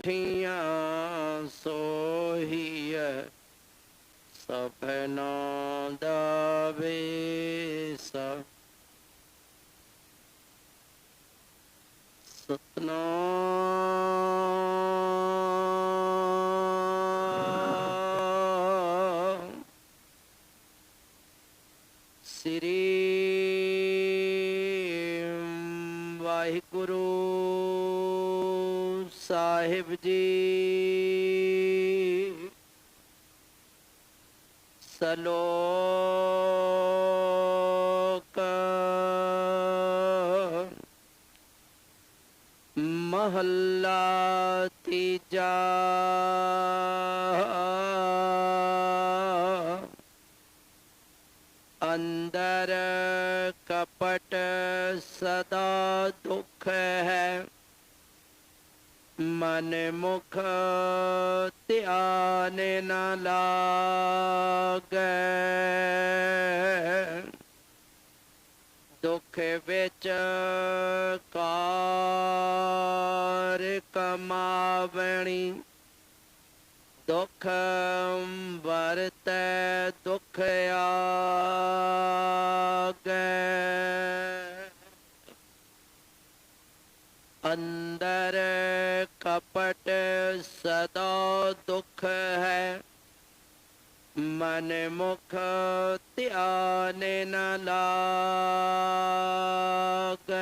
उठिया सोहिय सपना दबे सब सतना श्री ਸਾਹਿਬ ਜੀ ਸਲੋਕ ਮਹੱਲਾ ਤੀਜਾ ਅੰਦਰ ਕਪਟ ਸਦਾ ਦੁਖ ਹੈ ਮਨ ਮੁਖ ਧਿਆਨ ਨ ਲਾਗੈ। ਦੁਖ ਵਿੱਚ ਕਾਰ ਕਮਾਵਣੀ। ਦੁਖ ਵਰਤੈ ਦੁਖ ਆਗੈ। अंदर कपट सदा दुख है। मन मुख ध्यान न लाग।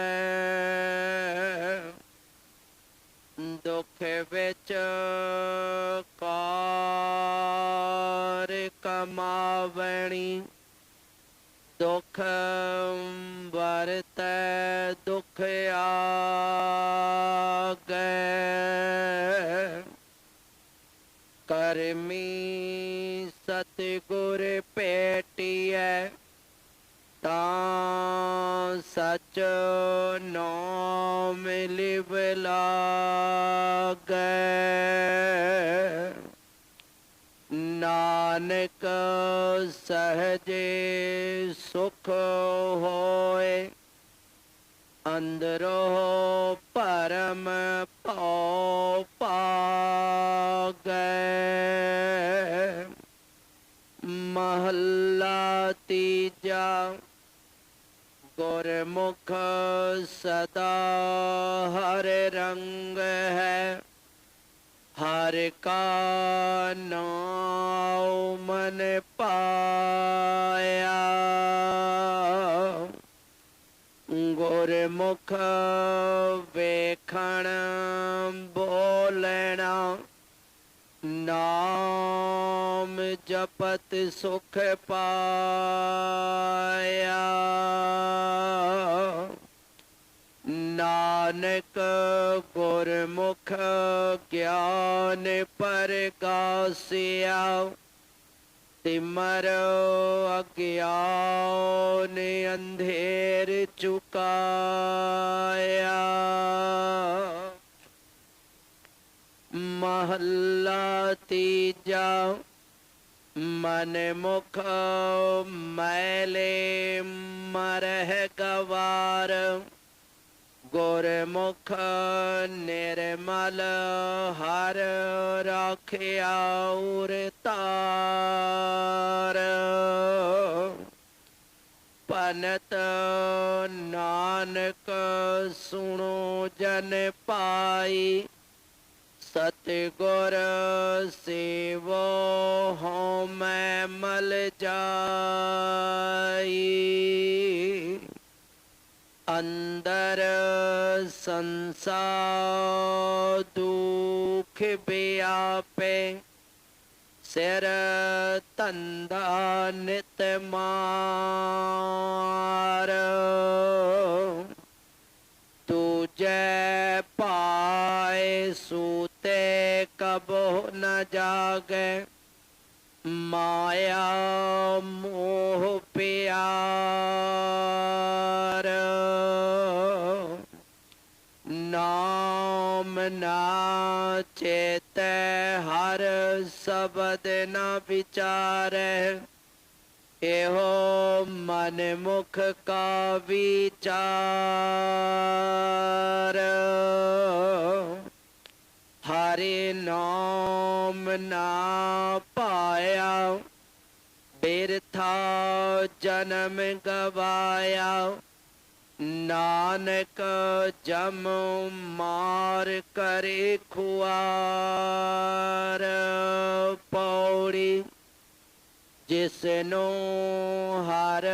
धर्मी सतगुर पेटिय सच नाम लिबलाग नानक सहजे सुख होए अंदरो परम पाप महला तीजा गुरमुख सदा हर रंग है। हर का नाव मन पाया। गुरमुख वेखण बोलना नाम जपत सुख पाया। नानक गुरमुख ज्ञान पर गासिया तिमर अज्ञान अंधेर चुकाया। महल ਤੀਜਾ ਮਨ ਮੁਖ ਮੈਲੇ ਮਰਹਿ ਗਵਾਰ, ਗੁਰਮੁਖ ਨਿਰਮਲ ਹਰ ਰਾਖਿਆ ਉਰ ਤਾਰ। ਪਨਤ ਨਾਨਕ ਸੁਣੋ ਜਨ ਪਾਈ ਸਤਿਗੁਰ ਸੇਵੋ ਹਉ ਮੈਂ ਮਲ ਜਾਈ। ਅੰਦਰ ਸੰਸਾਰ ਦੁਖ ਬਿਆਪੇ ਸਿਰ ਤੰਦਾ ਨਿਤ ਮਾਰ। ਪਿਆਰ ਨਾਮ ਨਾ ਚੇਤੈ ਹਰ ਸ਼ਬਦ ਨਾ ਵਿਚਾਰੈ। ਇਹੋ ਮਨ ਮੁਖ ਕਾ ਵਿਚਾਰ। ਹਰ ਹਰੇ ਨਾਮ ਨਾ ਪਾਇਆ, ਬਿਰਥਾ ਜਨਮ ਗਵਾਇਆ। ਨਾਨਕ ਜਮ ਮਾਰ ਕਰੇ ਖੁਆਰ ਪੌੜੀ, ਜਿਸਨੂੰ ਹਰ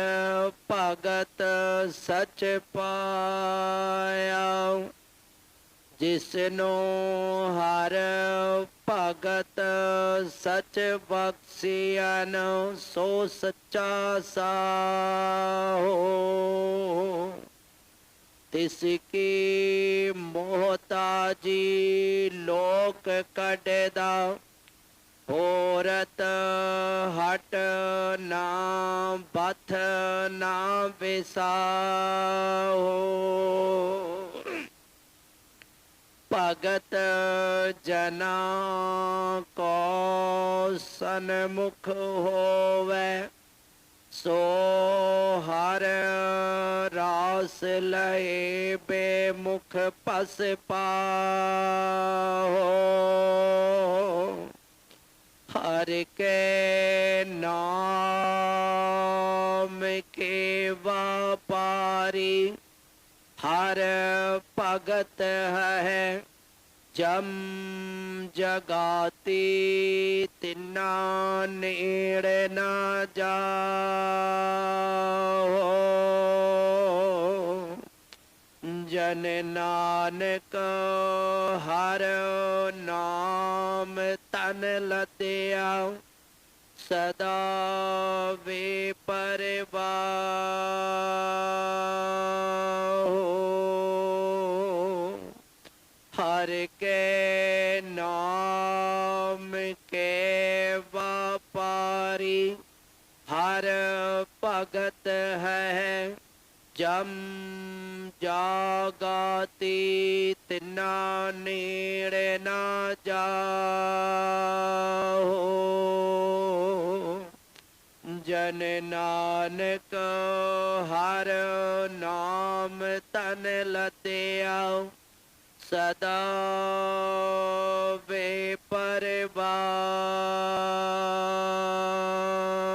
ਭਗਤ ਸਚ ਪਾਇਆ। ਜਿਸਨੂੰ ਹਰ ਭਗਤ ਸਚ ਬਖਸ਼ਿਆ ਸੋ ਸੱਚਾ ਸਾਹੋ। तिसके मोहताजी लोक कडेदा होरत हट ना, बथ ना विसाहो भगत जना को सनमुख होवे, सो पस लहे बेमुख पस पाओ। हर के नाम के व्यापारी हर भगत है जम जगाती, तिन्ना नेड़ न जा। जन नानक, हर नाम तन लतिया सदा वे परवा हर के नाम के व्यापारी हर भगत है जम ਜਾਗਾਤੀ ਤਿਨਾ ਨੇੜੇ ਨਾ ਜਾਓ। ਜਨ ਨਾਨਕ ਹਰ ਨਾਮ ਤਨ ਲਤਿਆਉ ਸਦਾ ਵੇ ਪਰਵਾਹ।